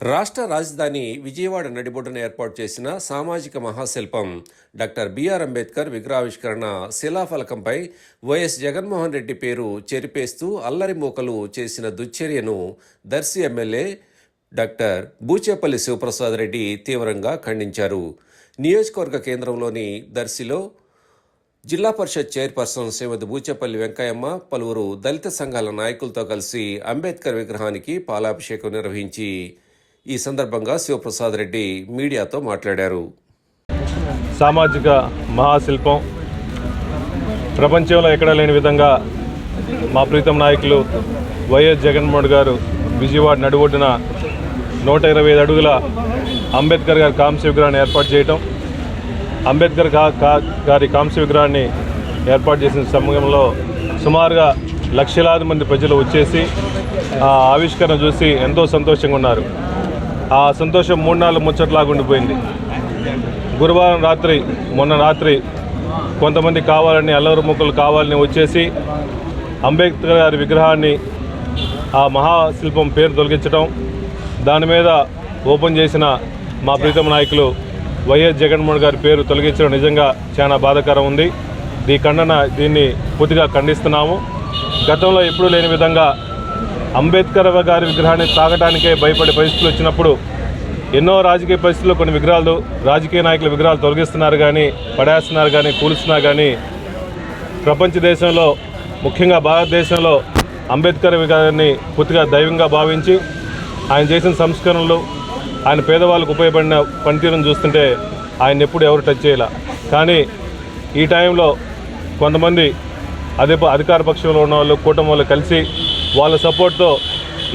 రాష్ట్ర రాజధాని విజయవాడ నడిబొడ్డున ఏర్పాటు చేసిన సామాజిక మహాశిల్పం డాక్టర్ బిఆర్ అంబేద్కర్ విగ్రహావిష్కరణ శిలాఫలకంపై వైఎస్ జగన్మోహన్ రెడ్డి పేరు చెరిపేస్తూ అల్లరి మూకలు చేసిన దుశ్చర్యను దర్శి ఎమ్మెల్యే డాక్టర్ బూచేపల్లి శివప్రసాద్ రెడ్డి తీవ్రంగా ఖండించారు. నియోజకవర్గ కేంద్రంలోని దర్శిలో జిల్లా పరిషత్ చైర్పర్సన్ శ్రీమతి బూచేపల్లి వెంకయ్యమ్మ పలువురు దళిత సంఘాల నాయకులతో కలిసి అంబేద్కర్ విగ్రహానికి పాలాభిషేకం నిర్వహించి ఈ సందర్భంగా శివప్రసాద్ రెడ్డి మీడియాతో మాట్లాడారు. సామాజిక మహాశిల్పం. ప్రపంచంలో ఎక్కడా లేని విధంగా మా ప్రీతం నాయకులు వైఎస్ జగన్మోహన్ గారు విజయవాడ నడుబొడ్డున నూట ఇరవై ఐదు అడుగుల అంబేద్కర్ గారి కాంస్య విగ్రహాన్ని ఏర్పాటు చేయటం అంబేద్కర్ గారి కాంస్య విగ్రహాన్ని ఏర్పాటు చేసిన సమయంలో సుమారుగా లక్షలాది మంది ప్రజలు వచ్చేసి ఆ ఆవిష్కరణ చూసి ఎంతో సంతోషంగా ఉన్నారు. ఆ సంతోషం మూడు నాలుగు ముచ్చట్లాగా ఉండిపోయింది. గురువారం రాత్రి మొన్న రాత్రి కొంతమంది కావాలని అల్లరి ముక్కలు కావాలని వచ్చేసి అంబేద్కర్ గారి విగ్రహాన్ని ఆ మహాశిల్పం పేరు తొలగించడం దాని మీద ఓపెన్ చేసిన మా ప్రీతమ నాయకులు వైఎస్ జగన్మోహన్ గారి పేరు తొలగించడం నిజంగా చాలా బాధాకరం ఉంది. ఈ ఖండన దీన్ని పూర్తిగా ఖండిస్తున్నాము. గతంలో ఎప్పుడూ లేని విధంగా అంబేద్కర్ గారి విగ్రహాన్ని తాగడానికే భయపడే పరిస్థితులు వచ్చినప్పుడు ఎన్నో రాజకీయ పరిస్థితుల్లో కొన్ని విగ్రహాలు రాజకీయ నాయకుల విగ్రహాలు తొలగిస్తున్నారు కానీ పడేస్తున్నారు కానీ కూలుస్తున్నారు కానీ ప్రపంచ దేశంలో ముఖ్యంగా భారతదేశంలో అంబేద్కర్ గారిని పూర్తిగా దైవంగా భావించి ఆయన చేసిన సంస్కరణలు ఆయన పేదవాళ్ళకు ఉపయోగపడిన పనితీరును చూస్తుంటే ఆయన ఎప్పుడు ఎవరు టచ్ చేయాల. కానీ ఈ టైంలో కొంతమంది అదే ప- అధికార పక్షంలో ఉన్న వాళ్ళు కూటమి వాళ్ళు కలిసి వాళ్ళ సపోర్ట్తో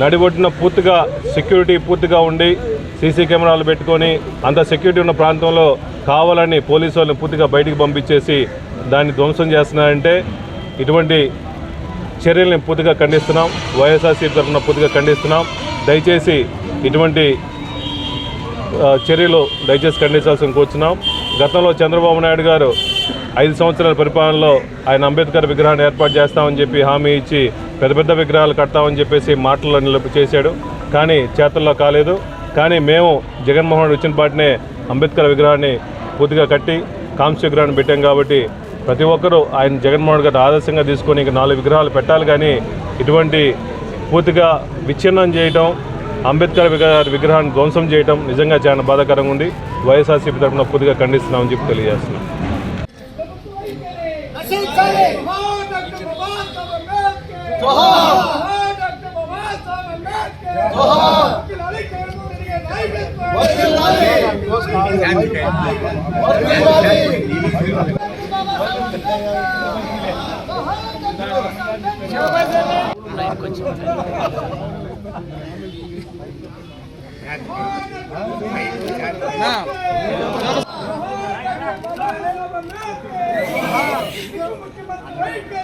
నడిబొట్టిన పూర్తిగా సెక్యూరిటీ పూర్తిగా ఉండి సీసీ కెమెరాలు పెట్టుకొని అంత సెక్యూరిటీ ఉన్న ప్రాంతంలో కావాలని పోలీసు వాళ్ళని పూర్తిగా బయటికి పంపించేసి దాన్ని ధ్వంసం చేస్తున్నారంటే ఇటువంటి చర్యల్ని పూర్తిగా ఖండిస్తున్నాం. వైఎస్ఆర్సీ తరఫున పూర్తిగా ఖండిస్తున్నాం. దయచేసి ఇటువంటి చర్యలు దయచేసి ఖండించాల్సి కూర్చున్నాం. గతంలో చంద్రబాబు నాయుడు గారు ఐదు సంవత్సరాల పరిపాలనలో ఆయన అంబేద్కర్ విగ్రహాన్ని ఏర్పాటు చేస్తామని చెప్పి హామీ ఇచ్చి పెద్ద పెద్ద విగ్రహాలు కడతామని చెప్పేసి మాటల్లో నిలుపు చేశాడు. కానీ చేతల్లో కాలేదు. కానీ మేము జగన్మోహన్ రెడ్డి వచ్చిన పాటినే అంబేద్కర్ విగ్రహాన్ని పూర్తిగా కట్టి కాంస్య విగ్రహాన్ని పెట్టాం కాబట్టి ప్రతి ఒక్కరూ ఆయన జగన్మోహన్ గారి ఆదర్శంగా తీసుకొని ఇంక నాలుగు విగ్రహాలు పెట్టాలి. కానీ ఇటువంటి పూర్తిగా విచ్ఛిన్నం చేయటం అంబేద్కర్ విగ్రహ- విగ్రహాన్ని ధ్వంసం చేయటం నిజంగా చాలా బాధాకరంగా ఉంది. వైఎస్ఆర్సీపీ తరఫున పూర్తిగా ఖండిస్తున్నామని చెప్పి తెలియజేస్తున్నాం. అంబేద్కర్